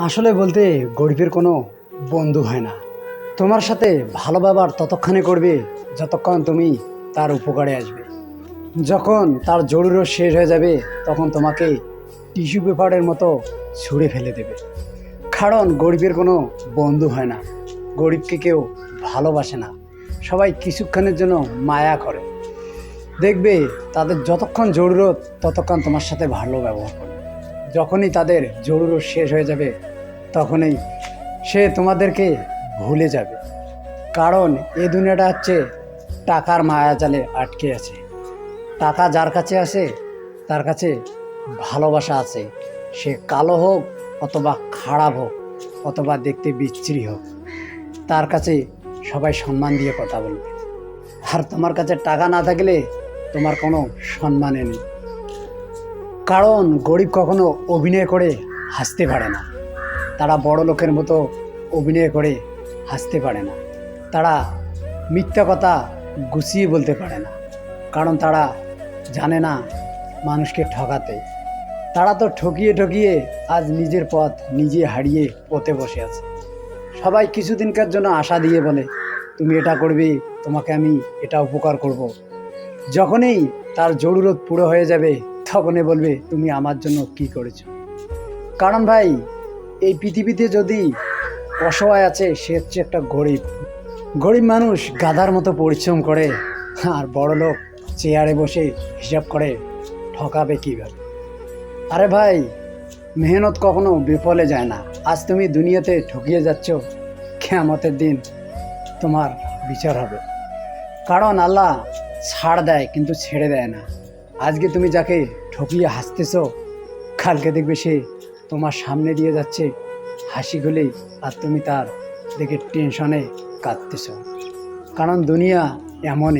আসলে বলতে গরিবের কোনো বন্ধু হয় না। তোমার সাথে ভালো ব্যবহার ততক্ষণে করবে যতক্ষণ তুমি তার উপকারে আসবে। যখন তার জরুরও শেষ হয়ে যাবে, তখন তোমাকে টিস্যু পেপারের মতো ছুঁড়ে ফেলে দেবে। কারণ গরিবের কোনো বন্ধু হয় না। গরিবকে কেউ ভালোবাসে না। সবাই কিছুক্ষণের জন্য মায়া করে। দেখবে তাদের যতক্ষণ জরুরত ততক্ষণ তোমার সাথে ভালো ব্যবহার করবে। যখনই তাদের জরুরত শেষ হয়ে যাবে তখনই সে তোমাদেরকে ভুলে যাবে। কারণ এ দুনিয়াটা হচ্ছে টাকার মায়া জালে আটকে আছে। টাকা যার কাছে আছে, তার কাছে ভালোবাসা আছে। সে কালো হোক অথবা খারাপ হোক, অথবা দেখতে বিচ্ছিরি হোক, তার কাছে সবাই সম্মান দিয়ে কথা বলবে। আর তোমার কাছে টাকা না থাকলে তোমার কোনো সম্মানে নেই। কারণ গরিব কখনো অভিনয় করে হাসতে পারে না। তারা বড় লোকের মতো অভিনয় করে হাসতে পারে না। তারা মিথ্যা কথা গুছিয়ে বলতে পারে না, কারণ তারা জানে না মানুষকে ঠকাতে। তারা তো ঠকিয়ে ঠকিয়ে আজ নিজের পথ নিজে হারিয়ে পথে বসে আছে। সবাই কিছুদিনকার জন্য আশা দিয়ে বলে, তুমি এটা করবে, তোমাকে আমি এটা উপকার করব। যখনই তার জরুরত পুরো হয়ে যাবে, তখনই বলবে, তুমি আমার জন্য কি করেছ? কারণ ভাই এই পৃথিবীতে যদি অসহায় আছে, সে হচ্ছে একটা গরিব। গরিব মানুষ গাধার মতো পরিশ্রম করে আর বড় লোক চেয়ারে বসে হিসাব করে, ঠকাবে কীভাবে? আরে ভাই, মেহনত কখনো বিফলে যায় না। আজ তুমি দুনিয়াতে ঠকিয়ে যাচ্ছ, কেয়ামতের দিন তোমার বিচার হবে। কারণ আল্লাহ ছাড় দেয় কিন্তু ছেড়ে দেয় না। আজকে তুমি যাকে ঠকিয়ে হাসতেছ, কালকে দেখবে সে তোমার সামনে দিয়ে যাচ্ছে। হাসি গুলেই আর তুমি তার দেখে টেনশনে কাঁদতেছ। কারণ দুনিয়া এমনই।